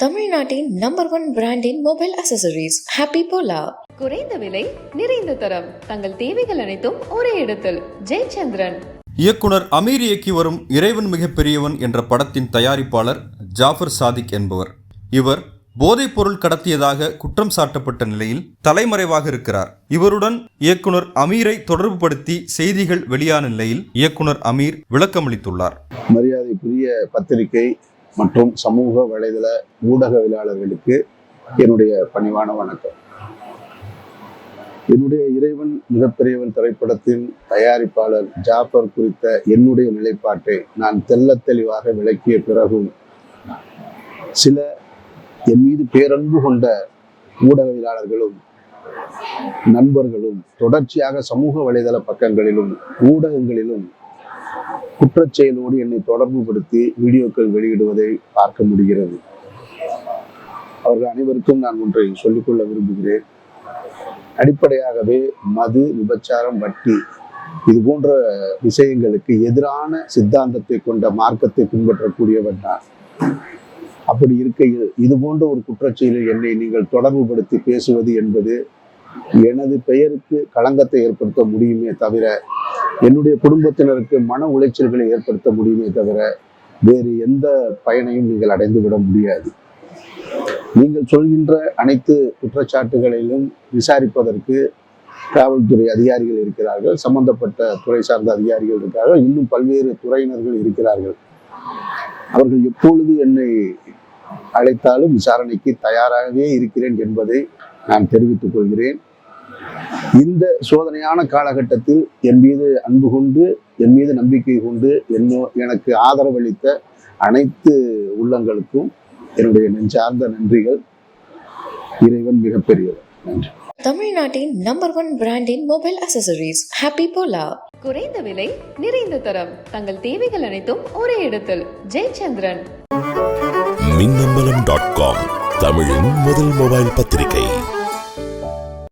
தமிழ்நாட்டின் number one பிராண்டின் mobile accessories happy போலா குறைந்த விலை நிறைந்த தரம். தங்கள் தேவைகள் அனைத்தும் ஒரே இடத்தில். ஜெயச்சந்திரன். இயக்குனர் அமீர் இயக்கி வரும் இறைவன் மிகப்பெரியவன் என்ற படத்தின் தயாரிப்பாளர் ஜாஃபர் சாதிக் என்பவர். இவர் போதைப் பொருள் கடத்தியதாக குற்றம் சாட்டப்பட்ட நிலையில் தலைமறைவாக இருக்கிறார். இவருடன் இயக்குனர் அமீரை தொடர்புபடுத்தி செய்திகள் வெளியான நிலையில் இயக்குனர் அமீர் விளக்கமளித்துள்ளார். மரியாதைக்குரிய பத்திரிகை மற்றும் சமூக வலைதள ஊடகவியலாளர்களுக்கு என்னுடைய பணிவான வணக்கம். என்னுடைய இறைவன் மிகப்பெரியவன் திரைப்படத்தின் தயாரிப்பாளர் ஜாஃபர் குறித்த என்னுடைய நிலைப்பாட்டை நான் தெல்ல தெளிவாக விளக்கிய பிறகும் சில என் மீது பேரன்பு கொண்ட ஊடகவியலாளர்களும் நண்பர்களும் தொடர்ச்சியாக சமூக வலைதள பக்கங்களிலும் ஊடகங்களிலும் குற்றச்செயலோடு என்னை என்னை தொடர்புபடுத்தி வீடியோக்கள் வெளியிடுவதை பார்க்க முடிகிறது. அவர்கள் அனைவருக்கும் நான் ஒன்றை சொல்லிக்கொள்ள விரும்புகிறேன். அடிப்படையாகவே மது விபச்சாரம் வட்டி இது போன்ற விஷயங்களுக்கு எதிரான சித்தாந்தத்தை கொண்ட மார்க்கத்தை பின்பற்றக்கூடியவன் நான். அப்படி இருக்கையில் இது போன்ற ஒரு குற்றச்செயலில் என்னை நீங்கள் தொடர்புபடுத்தி பேசுவது என்பது எனது பெயருக்கு களங்கத்தை ஏற்படுத்த முடியுமே தவிர என்னுடைய குடும்பத்தினருக்கு மன உளைச்சல்களை ஏற்படுத்த முடியுமே தவிர வேறு எந்த பயனையும் நீங்கள் அடைந்து விட முடியாது. நீங்கள் சொல்கின்ற அனைத்து குற்றச்சாட்டுகளிலும் விசாரிப்பதற்கு காவல்துறை அதிகாரிகள் இருக்கிறார்கள் சம்பந்தப்பட்ட துறை சார்ந்த அதிகாரிகள் இருக்கிறார்கள் இன்னும் பல்வேறு துறையினர்கள் இருக்கிறார்கள். அவர்கள் எப்பொழுது என்னை அழைத்தாலும் விசாரணைக்கு தயாராகவே இருக்கிறேன் என்பதை நான் தெரிவித்துக் கொள்கிறேன். இந்த சோதனையான காலகட்டத்தில் என் மீது அன்பு கொண்டு என் மீது நம்பிக்கை கொண்டு என்னோ எனக்கு ஆதரவளித்த அனைத்து உள்ளங்களுக்கும் என்னுடைய நெஞ்சார்ந்த நன்றிகள். இறைவன் மிகப்பெரியவர். நன்றி. தமிழ்நாட்டின் நம்பர் ஒன் பிராண்டின் மொபைல் அசசரிஸ் ஹாப்பி போலா குறைந்த விலை நிறைந்த தரம். தங்கள் தேவைகள் அனைத்தும் ஒரே இடத்தில். ஜெயச்சந்திரன். மின்னம்பலம் டாட் காம் தமிழின் முதல் மொபைல் பத்திரிகை.